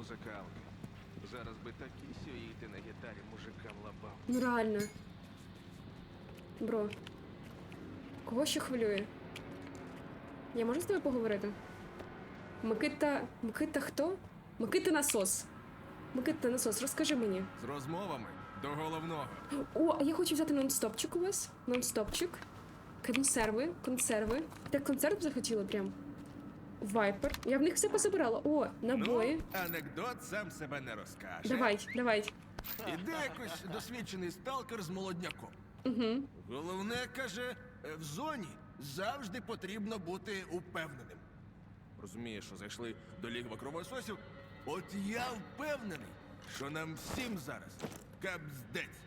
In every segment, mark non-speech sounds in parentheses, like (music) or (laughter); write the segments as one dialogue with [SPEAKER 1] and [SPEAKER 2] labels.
[SPEAKER 1] музикалки. Зараз би такі сюїти на гітарі мужикам лабав.
[SPEAKER 2] Ну реально. Бро. Кого ще хвилює? Я можу з тобою поговорити? Микита. Микита хто? Микита насос. Микита насос, розкажи мені.
[SPEAKER 1] З розмовами до головного.
[SPEAKER 2] О, а я хочу взяти нонстопчик у вас. Нонстопчик. Консерви, консерви. Так консерв захотіла прям. Вайпер. Я в них все позабирала. О, набої.
[SPEAKER 1] Ну, анекдот сам себе не розкаже.
[SPEAKER 2] Давай, давай.
[SPEAKER 1] Іде якось досвідчений сталкер з молодняком.
[SPEAKER 2] Угу.
[SPEAKER 1] Головне, каже, в зоні завжди потрібно бути упевненим. Розумієш, що зайшли до лігва кровососів? От я впевнений, що нам всім зараз капздець.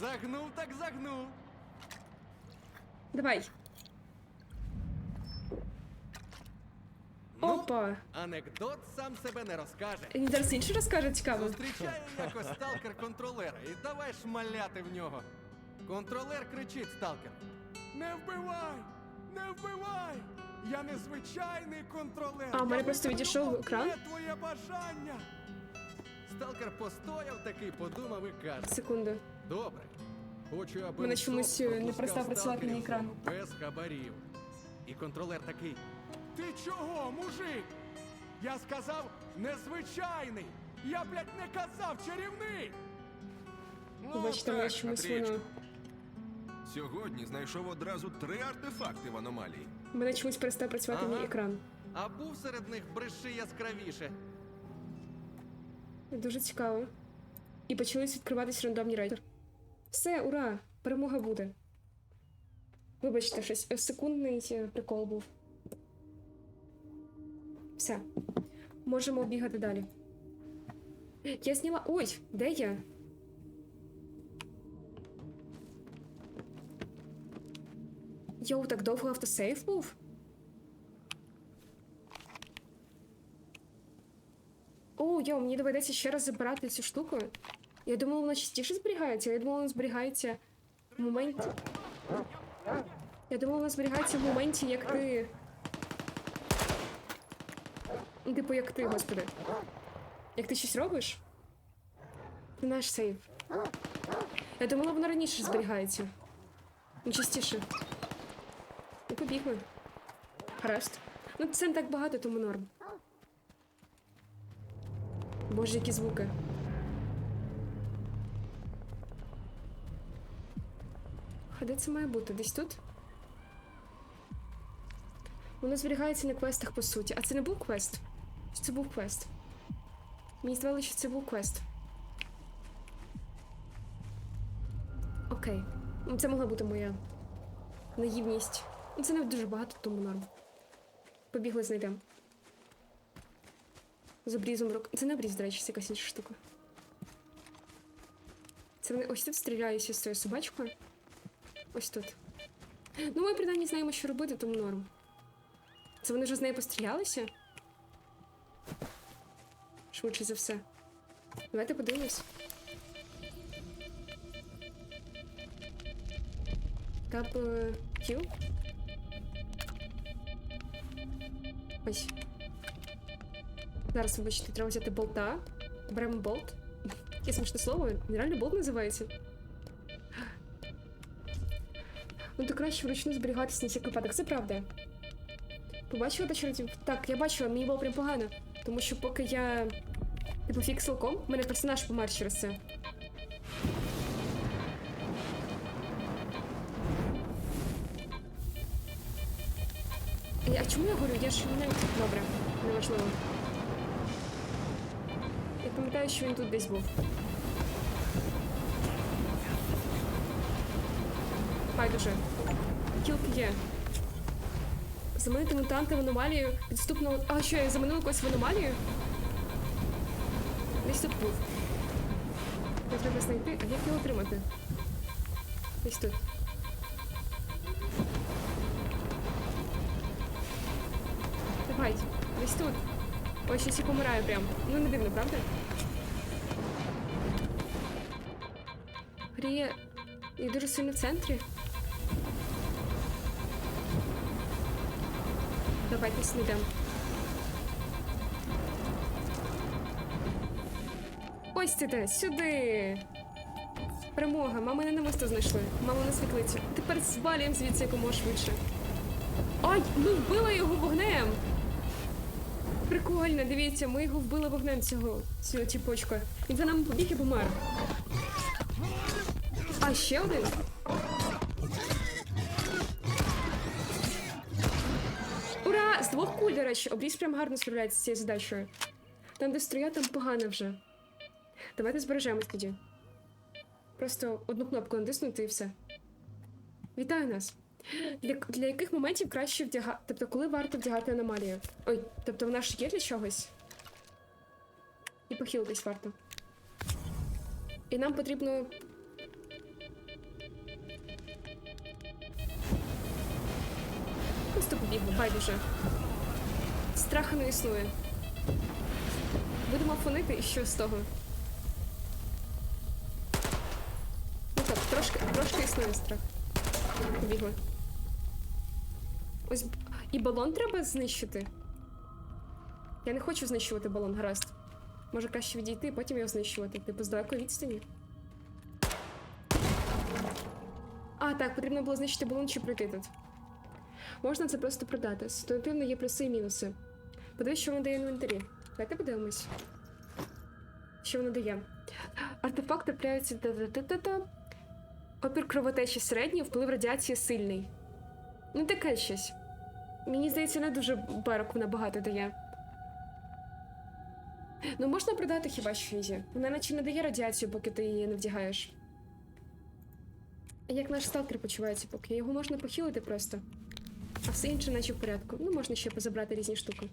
[SPEAKER 3] Загнув так загнув.
[SPEAKER 2] Давай. Опа.
[SPEAKER 3] Анекдот сам себе не розкаже.
[SPEAKER 2] Він зараз інше розкаже цікаво.
[SPEAKER 3] Зустрічає якось сталкер контролера і давай шмаляти в нього. Контролер кричить сталкер. Не вбивай! Не вбивай! Я не звичайний контролер!
[SPEAKER 2] А, у мене просто відійшов
[SPEAKER 3] одне
[SPEAKER 2] екран.
[SPEAKER 3] твоє бажання! Сталкер постояв такий, подумав і каже.
[SPEAKER 2] Секунду.
[SPEAKER 3] Добре. Хочу, аби
[SPEAKER 2] Мене чомусь, е, не перестав працювати мій екран.
[SPEAKER 3] Без хабарів. І контролер такий. Ти чого, мужик? Я сказав незвичайний. Я, блядь, не казав чарівний.
[SPEAKER 2] Вибачте, мене чомусь
[SPEAKER 1] Андрійчику.
[SPEAKER 2] воно.
[SPEAKER 1] Сьогодні знайшов одразу три артефакти в аномалії.
[SPEAKER 2] Мене чомусь перестав працювати
[SPEAKER 3] Ага.
[SPEAKER 2] мій екран.
[SPEAKER 3] А був серед них бреши яскравіше.
[SPEAKER 2] Дуже цікаво. І почались відкриватись рандомні рейдер. Все, ура! Перемога буде. Вибачте, щось е, секундний е, прикол був. Все. Можемо бігати далі. Я зняла. Ой, де я? Йоу, так довго автосейв був? О, йо, мені доведеться ще раз забирати цю штуку. Я думала, вона частіше зберігається. Я думала, вона зберігається в моменті. Я думала, вона зберігається в моменті, як ти. Ну, Типу, як ти, господи. Як ти щось робиш? Це наш сейв. Я думала, вона раніше зберігається. Ну, частіше. Ну, побігли. Гаразд. Ну, це не так багато, тому норм. Боже, які звуки. А де це має бути? Десь тут? Воно зберігається на квестах, по суті. А це не був квест? Чи це був квест? Мені здавалося, що це був квест. Окей. Ну, Це могла бути моя наївність. Ну, Це не дуже багато, тому норм. Побігли, знайдемо. З обрізом рук. Це не обріз, до речі, це якась інша штука. Це вони ось тут стріляються з цією собачкою. Ось тут. Ну, ми принаймні знаємо, що робити, тому норм. Це вони вже з нею пострілялися? Швидше за все. Давайте подивимось. Тап е, Q. Ось. Зараз, вибачте, треба взяти болта. Беремо болт. Яке смішне слово, реально болт називається. Ну, то краще вручну зберігатися на всякий випадок, це правда. Побачила до чортів? Так, я бачила, мені було прям погано. Тому що поки я типу фіксилком, в мене персонаж помер через це. А чому я говорю? Я ж не... Добре, неважливо. Я пам'ятаю, що він тут десь був. Байдуже. Кілки є. Заманити мутанта в аномалію. Підступно. А що, я заманила когось в аномалію? Десь тут був. Треба знайти, а як його отримати? Десь тут. Давай, десь тут. Ось щось і помираю прям. Ну не дивно, правда? Гріє. Я дуже сильно в центрі. Давайте знайдемо. Хвостите! Сюди! Перемога, мами не намисто знайшли. Маму на світлицю. Тепер звалюємо звідси якомога швидше. Ай, ми вбили його вогнем! Прикольно, дивіться, ми його вбили вогнем цього, цього тіпочку. Він за нами побіг і помер. А ще один? Ура! З двох куль, до речі, обріз прям гарно справляється з цією задачею. Там, де строя, там погано вже. Давайте збережемось тоді. Просто одну кнопку натиснути і все. Вітаю нас! Для, для яких моментів краще вдягати. Тобто, коли варто вдягати аномалію? Ой, тобто вона ж є для чогось? І похилитись варто. І нам потрібно. Просто побігли, байдуже. Страха не існує. Будемо фонити і що з того? Ну так, трошки, страх. Побігли. Ось і балон треба знищити. Я не хочу знищувати балон, гаразд. Може краще відійти, потім його знищувати, типу з далекої відстані. А, так, потрібно було знищити балон чи пройти тут. Можна це просто продати. Ситуативно є плюси і мінуси. Подивись, що воно дає інвентарі. Давайте подивимось. Що воно дає? Артефакт трапляється та-та-та-та-та. Опір кровотечі середній, вплив радіації сильний. Ну, таке щось. Мені здається, не дуже барок вона багато дає. Ну, можна продати хіба що її. Вона наче не дає радіацію, поки ти її не вдягаєш. Як наш сталкер почувається поки? Його можна похилити просто. А все інше наче в порядку. Ну, можна ще позабрати різні штуки.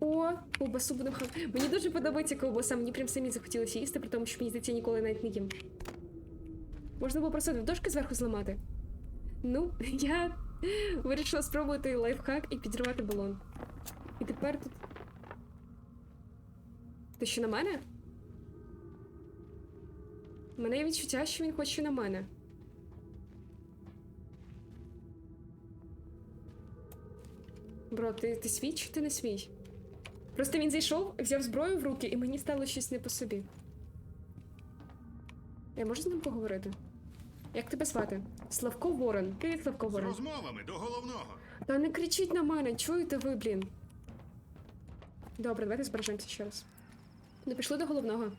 [SPEAKER 2] О, ковбасу будемо ха. Мені дуже подобається ковбаса, мені прям самі захотілося їсти, при тому, що мені здається, ніколи навіть не їм. Можна було просто дошки зверху зламати. Ну, (laughs) я вирішила спробувати лайфхак і підірвати балон. І тепер тут. Ти що на мене? У мене є відчуття, що він хоче на мене. Бро, ти, ти свій чи ти не свій? Просто він зайшов, взяв зброю в руки, і мені стало щось не по собі. Я можу з ним поговорити? Як тебе звати? Славко Ворон. Привіт, Славко
[SPEAKER 4] З
[SPEAKER 2] Ворон.
[SPEAKER 4] розмовами до головного.
[SPEAKER 2] Та не кричіть на мене, чуєте ви, блін. Добре, давайте збережемося ще раз. Ну, пішли до головного.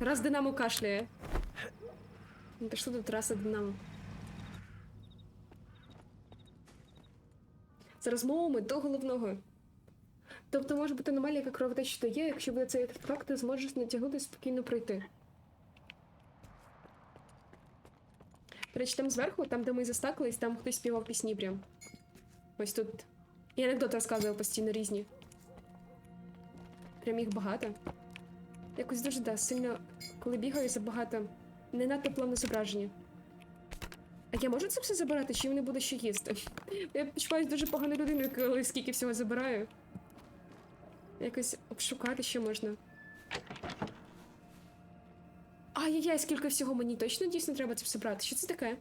[SPEAKER 2] Раз Динамо кашляє. Ну, Пішли до траси Динамо. За розмовами до головного. Тобто може бути аномалія, яка кровотечі то є, якщо буде цей артефакт, ти зможеш натягнути і спокійно пройти. Речі, там зверху, там, де ми застакались, там хтось співав пісні прям. Ось тут. І анекдоти розказував постійно різні. Прям їх багато. Якось дуже да, сильно, коли бігаю, забагато. Не надто плавне зображення. А я можу це все забирати, чи не буду ще їсти? (laughs) Я почуваюся дуже поганою людиною, коли скільки всього забираю. Якось обшукати ще можна. Ай-яй-яй, скільки всього мені точно дійсно треба це все брати. Що це таке?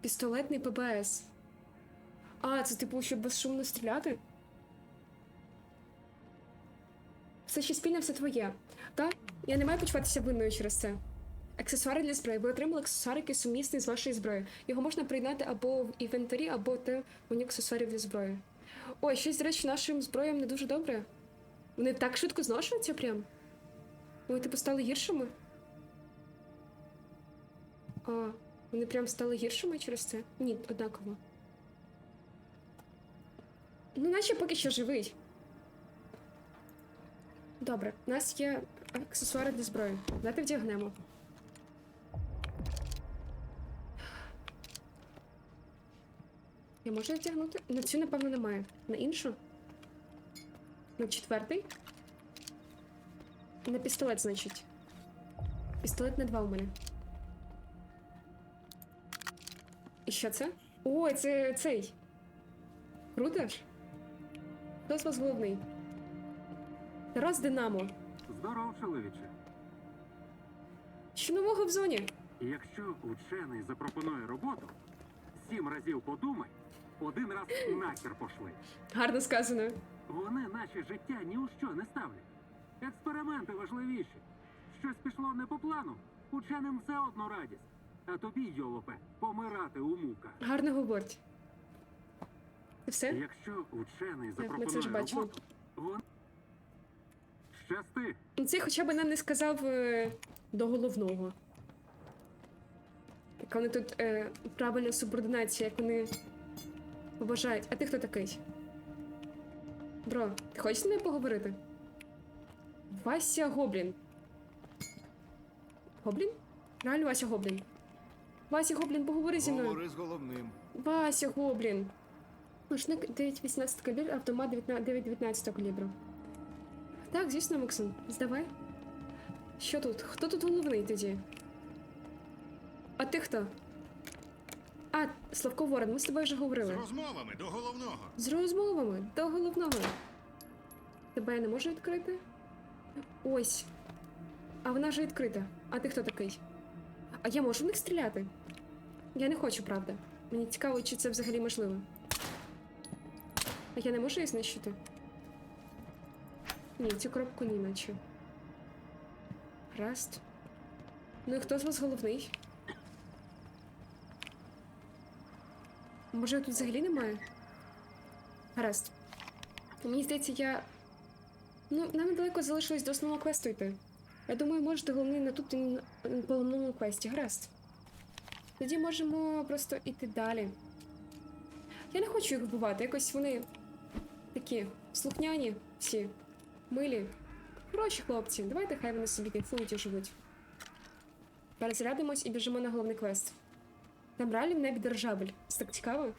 [SPEAKER 2] Пістолетний ПБС. А, це типу, щоб безшумно стріляти? Все ще спільне, все твоє. Так? Я не маю почуватися винною через це. Аксесуари для зброї. Ви отримали аксесуар, який сумісний з вашою зброєю. Його можна приєднати або в інвентарі, або те у аксесуарів для зброї. Ой, щось, до речі, нашим зброям не дуже добре. Вони так швидко зношуються прям. Вони типу стали гіршими. А, вони прям стали гіршими через це? Ні, однаково. Ну, наче поки що живий. Добре, у нас є аксесуари для зброї. Давайте вдягнемо. Я можу вдягнути? На цю, напевно, немає. На іншу? На четвертий? На пістолет, значить. Пістолет на два у мене. І що це? Ой, це цей. Круто ж? Хто з вас головний? Тарас Динамо.
[SPEAKER 5] Здоров, чоловіче.
[SPEAKER 2] Що нового в зоні?
[SPEAKER 5] Якщо учений запропонує роботу, сім разів подумай,
[SPEAKER 4] один раз (laughs) нахер пошли.
[SPEAKER 2] Гарно сказано.
[SPEAKER 4] Вони наше життя ні у що не ставлять. Експерименти важливіші. Щось пішло не по плану. Ученим все одно радість. А тобі, йолопе, помирати у муках.
[SPEAKER 2] Гарно говорить. Це все?
[SPEAKER 4] Якщо учений
[SPEAKER 2] Так, ми це ж бачили.
[SPEAKER 4] роботу, вон... Щасти.
[SPEAKER 2] Ну, Це хоча б нам не сказав е, до головного. Яка вони тут е, правильна субординація, як вони вважають. А ти хто такий? Бро, ти хочеш з ними поговорити? Вася Гоблін. Гоблін? Реально Вася Гоблін. Вася Гоблін, поговори зі мною.
[SPEAKER 1] Говори з головним.
[SPEAKER 2] Вася Гоблін. Рушник 9,18 калібр, автомат 9,19 калібру. Так, звісно, Максим, здавай. Що тут? Хто тут головний тоді? А ти хто? А, Славко Ворон, ми з тобою вже говорили.
[SPEAKER 5] З розмовами до головного.
[SPEAKER 2] З розмовами до головного. Тебе я не можу відкрити? Ось. А вона вже відкрита. А ти хто такий? А я можу в них стріляти? Я не хочу, правда. Мені цікаво, чи це взагалі можливо. А я не можу її знищити? Ні, цю коробку ні, наче. Гаразд. Ну і хто з вас головний? Може, його тут взагалі немає? Гаразд. Мені здається, я. Ну, нам недалеко залишилось до основного квесту йти. Я думаю, можете головний не тут на- по головному квесті. Гаразд. Тоді можемо просто йти далі. Я не хочу їх вбивати, якось вони такі слухняні, всі, милі. Хороші хлопці. Давайте хай вони собі кайфують і живуть. Перезарядимось і біжимо на головний квест. Там реально в небі дирижабль. Це так цікаво.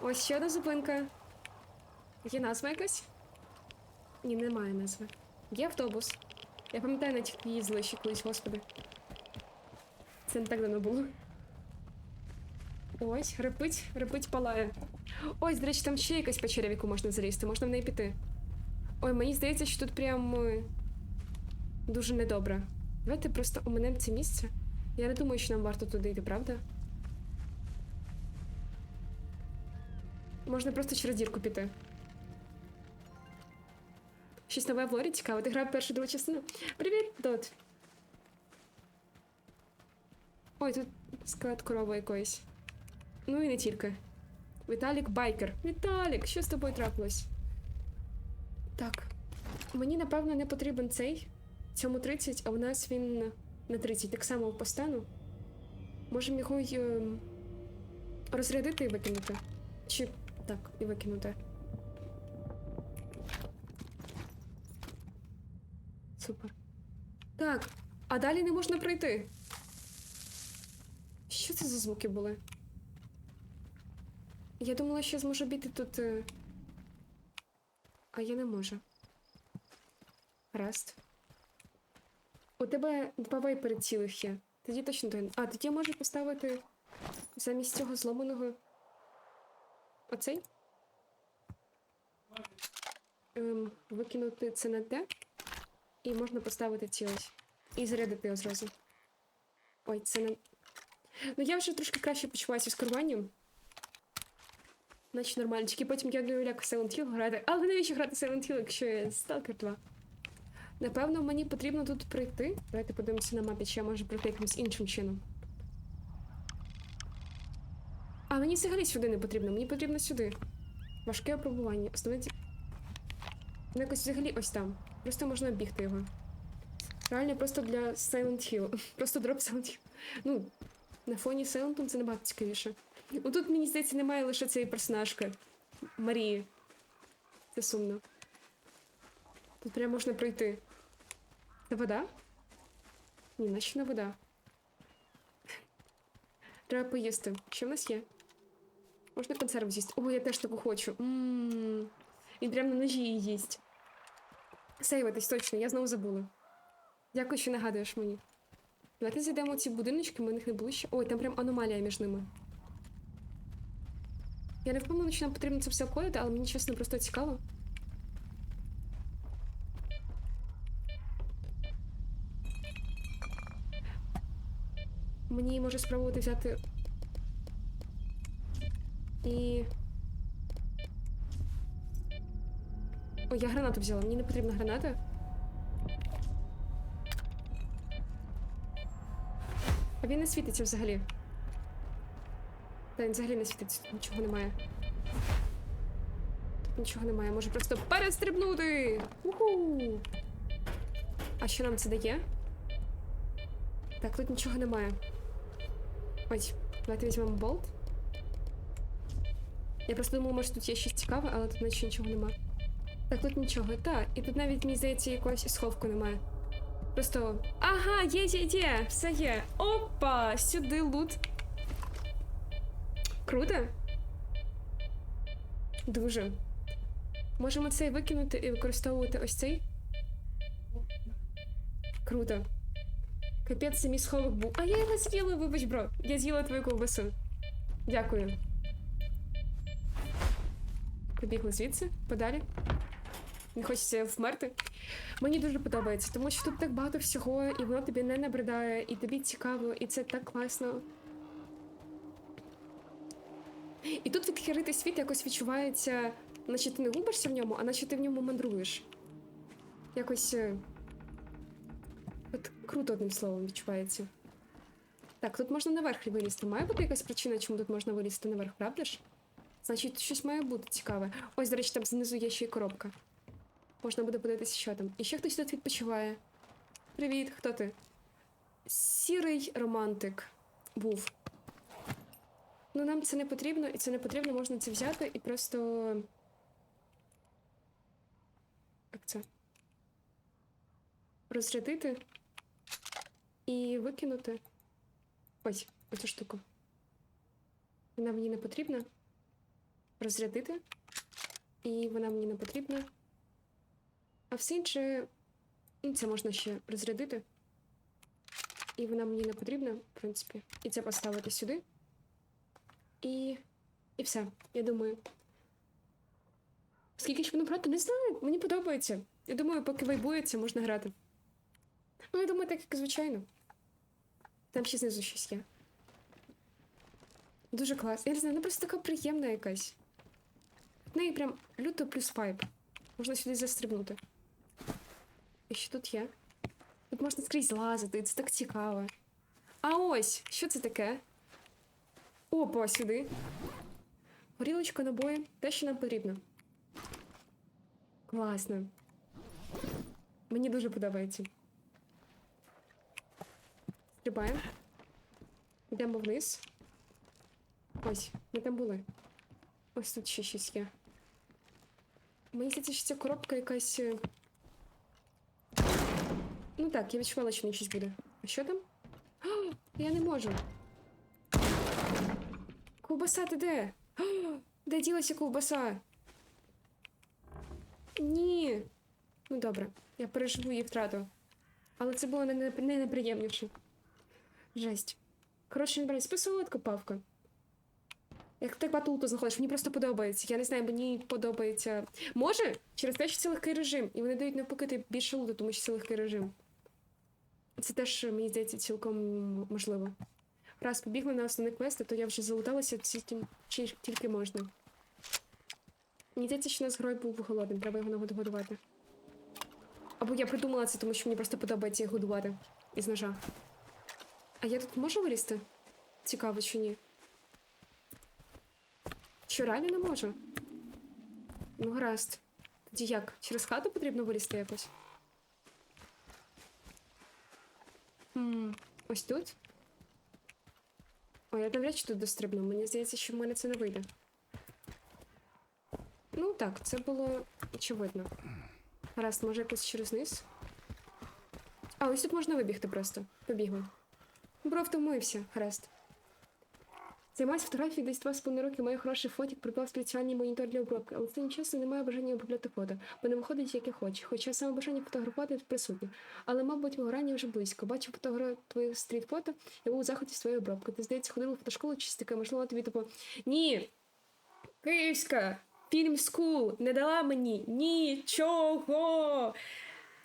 [SPEAKER 2] Ось ще одна зупинка. Є назва якась? Ні, немає назви. Є автобус. Я пам'ятаю, на тільки їздила ще колись, господи. Це не так давно було. Ось, репить, репить палає. Ось, до речі, там ще якась печеря, в яку можна залізти, можна в неї піти. Ой, мені здається, що тут прям е, дуже недобре. Давайте просто оминемо це місце. Я не думаю, що нам варто туди йти, правда? Можна просто через дірку піти. Щось нове в лорі цікаво. Ти грав першу другу частину. Привіт, Дот. Ой, тут склад корови якоїсь. Ну і не тільки. Віталік Байкер. Віталік, що з тобою трапилось? Так. Мені, напевно, не потрібен цей. Цьому 30, а у нас він на 30. Так само по стану. Можемо його й ем, розрядити і викинути. Чи так, і викинути. Супер. Так, а далі не можна пройти. Що це за звуки були? Я думала, що зможу бігти тут. е, А я не можу. Гаразд. У тебе два вайпери цілих є. Тоді точно той. А, тоді я можу поставити замість цього зломаного. Оцей? Ем, викинути це на те. І можна поставити ці ось. І зарядити його зразу. Ой, це не. Ну я вже трошки краще почуваюся з керуванням. Наче нормально. Потім я не в Silent Hill грати. Але навіщо грати Silent Hill, якщо є Stalker 2? Напевно, мені потрібно тут прийти. Давайте подивимося на мапі, чи я можу пройти якимось іншим чином. А мені взагалі сюди не потрібно, мені потрібно сюди. Важке опробування. Основне. Ну, якось взагалі ось там. Просто можна оббігти його. Реально просто для Silent Hill. (laughs) Просто дроп Silent Hill. Ну, на фоні Silent це набагато цікавіше. Ну тут, мені здається, немає лише цієї персонажки Марії. Це сумно. Тут прям можна пройти. Це вода? Ні, наче не вода. (laughs) Треба поїсти. Що в нас є? Можна консерву з'їсти. О, я теж таку хочу. Ммм. Він прям на ножі її їсть. Сейвитись, точно, я знову забула. Дякую, що нагадуєш мені. Давайте зайдемо в ці будиночки, ми в них не були ще. Ой, там прям аномалія між ними. Я не впевнена, чи нам потрібно це все обходити, але мені чесно просто цікаво. Мені може спробувати взяти І. О, я гранату взяла. Мені не потрібна граната. А він не світиться взагалі. Та він взагалі не світиться, тут нічого немає. Тут нічого немає, може просто перестрибнути! Уху! А що нам це дає? Так, тут нічого немає. Ось, давайте візьмемо болт. Я просто думала, може тут є щось цікаве, але тут наче нічого нема. Так, тут нічого. Так, і тут навіть, мені здається, якогось сховку немає. Просто. Ага, є, є, є, все є. Опа! Сюди лут. Круто. Дуже. Можемо цей викинути і використовувати ось цей. Круто. Капець, це мій сховок був. А я його з'їла, вибач, бро. Я з'їла твою ковбасу. Дякую. Побігли звідси, подалі. Не хочеться вмерти. Мені дуже подобається, тому що тут так багато всього, і воно тобі не набридає, і тобі цікаво, і це так класно. І тут відкритий світ якось відчувається, наче ти не губишся в ньому, а наче ти в ньому мандруєш. Якось. е, От круто одним словом відчувається. Так, тут можна наверх вилізти. Має бути якась причина, чому тут можна вилізти наверх, правда ж? Значить, щось має бути цікаве. Ось, до речі, там знизу є ще й коробка. Можна буде подивитися, що там. І ще хтось тут відпочиває. Привіт, хто ти? Сірий романтик був. Ну, нам це не потрібно, і це не потрібно, можна це взяти і просто. Як це? Розрядити і викинути. Ось, оцю штуку. Вона мені не потрібна. Розрядити. І вона мені не потрібна. А все інше. Це можна ще розрядити. І вона мені не потрібна, в принципі. І це поставити сюди. І. І все, я думаю. Скільки ж воно брати, не знаю. Мені подобається. Я думаю, поки вайбується, можна грати. Ну, я думаю, так як звичайно. Там ще знизу щось є. Дуже класно. Я не знаю, вона просто така приємна якась. В неї прям люто плюс пайп. Можна сюди застрибнути. І що тут є? Тут можна скрізь лазити, це так цікаво. А ось, що це таке? Опа, сюди. Горілочка, набої, те, що нам потрібно. Класно. Мені дуже подобається. Стрибаємо. Йдемо вниз. Ось, ми там були. Ось тут ще щось є. Мені здається, що ця коробка якась. Ну так, я відчувала, що ній щось буде. А що там? А, я не можу. Ковбаса, ти де? А, де ділася ковбаса? Ні. Ну добре, я переживу її втрату. Але це було не, не, не найприємніше. Жесть. Коротше, не брать, списуватка павка. Як так багато луту знаходиш, мені просто подобається. Я не знаю, мені подобається. Може, через те, що це легкий режим, і вони дають навпаки більше луту, тому що це легкий режим. Це теж, мені здається, цілком можливо. Раз побігли на основний квест, то я вже залуталася чи- тільки можна. Мені здається, що у нас герой був голодним, треба його нагодувати. Або я придумала це, тому що мені просто подобається їх годувати із ножа. А я тут можу вилізти? Цікаво, чи ні? Що реально не можу? Ну, гаразд. Тоді як? Через хату потрібно вилізти якось? Ось тут? О, я навряд чи тут дострибну. Мені здається, що в мене це не вийде. Ну так, це було очевидно. Раз, може якось через низ? А, ось тут можна вибігти просто. Побігли. Бро втомився, гаразд. Займаюся фотографією десь два з половиною роки, маю хороший фотик, придбав спеціальний монітор для обробки, але останнім часом не маю бажання обробляти фото, бо не виходить, як я хочу. Хоча саме бажання фотографувати присутнє. Але, мабуть, вигорання вже близько. Бачив фотограф твоє стріт-фото, я був у захваті з твоєї обробки. Ти, здається, ходила в фотошколу чи таке, можливо, тобі типу. Ні! Київська! Фільм Скул не дала мені нічого!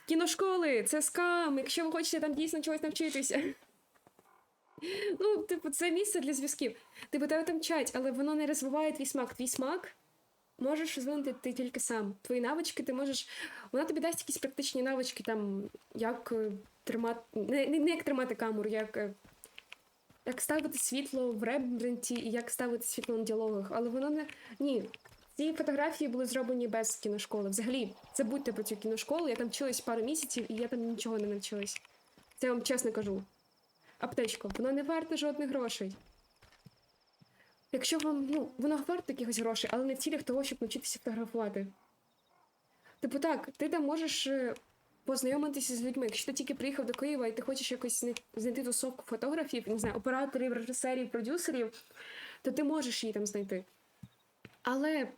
[SPEAKER 2] Кіношколи, це скам, якщо ви хочете там дійсно чогось навчитися. (laughs) Ну, типу, це місце для зв'язків. Типу, тебе там вчать, але воно не розвиває твій смак. Твій смак можеш розвинути ти тільки сам. Твої навички ти можеш. Вона тобі дасть якісь практичні навички, там, як е, тримати. Не, не, не як тримати камеру, як. е, Як ставити світло в ребренті і як ставити світло на діалогах, але воно не. Ні. Ці фотографії були зроблені без кіношколи. Взагалі, забудьте про цю кіношколу. Я там вчилась пару місяців і я там нічого не навчилась. Це вам чесно кажу. Аптечко, воно не варте жодних грошей. Якщо вам, ну, воно варте якихось грошей, але не в цілях того, щоб навчитися фотографувати. Типу так, ти там можеш е, познайомитися з людьми. Якщо ти тільки приїхав до Києва і ти хочеш якось зна- знайти тусовку фотографів, не знаю, операторів, режисерів, продюсерів, то ти можеш її там знайти. Але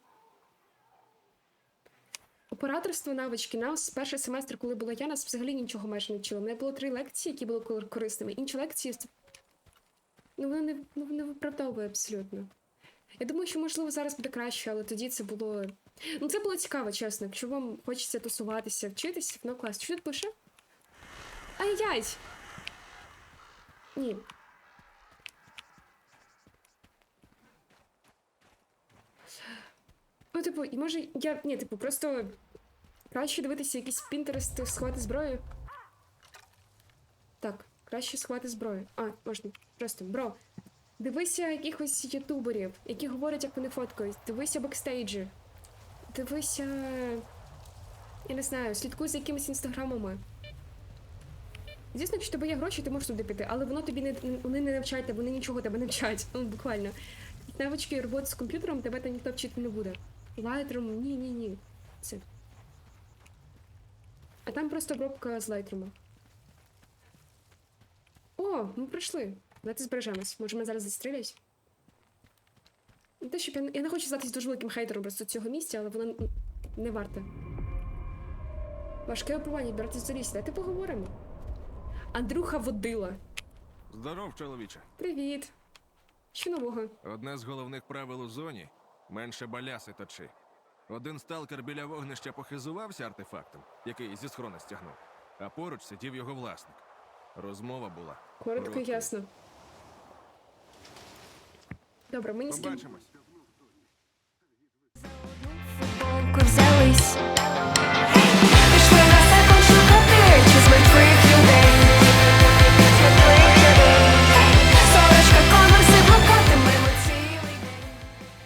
[SPEAKER 2] операторство навички нас перший семестр, коли була я, нас взагалі нічого майже не вчили. У мене було три лекції, які були корисними. Інші лекції ну, воно не, ну, не виправдовує абсолютно. Я думаю, що можливо зараз буде краще, але тоді це було. Ну, це було цікаво, чесно. Якщо вам хочеться тусуватися, вчитися, воно класно. Що тут пише? Ай-яй! Ні. Ну, типу, може, я. Ні, типу, просто краще дивитися якісь пінтерести, сховати зброю. Так, краще сховати зброю. А, можна. Просто, бро. Дивися якихось ютуберів, які говорять, як вони фоткають. Дивися бекстейджі. Дивися. Я не знаю, слідкуй за якимись інстаграмами. Звісно, якщо тебе є гроші, ти можеш туди піти, але воно тобі не вони не навчать тебе, вони нічого тебе не вчать. Ну, буквально. Навички роботи з комп'ютером тебе там ніхто вчити не буде. Lightroom, ні, ні, ні. Це. А там просто обробка з Lightroom. О, ми прийшли. Давайте збережемось. Може, ми зараз застрілять? Те, щоб я, я не хочу здатись дуже великим хейтером просто цього місця, але воно не варте. Важке опування, братись до лісі. Давайте поговоримо. Андрюха водила.
[SPEAKER 1] Здоров, чоловіче.
[SPEAKER 2] Привіт. Що нового?
[SPEAKER 1] Одне з головних правил у зоні менше баляси точи. Один сталкер біля вогнища похизувався артефактом, який зі схрона стягнув, а поруч сидів його власник. Розмова була.
[SPEAKER 2] Коротко
[SPEAKER 1] короткою.
[SPEAKER 2] ясно. Добре, ми ні з ким...
[SPEAKER 1] Побачимось.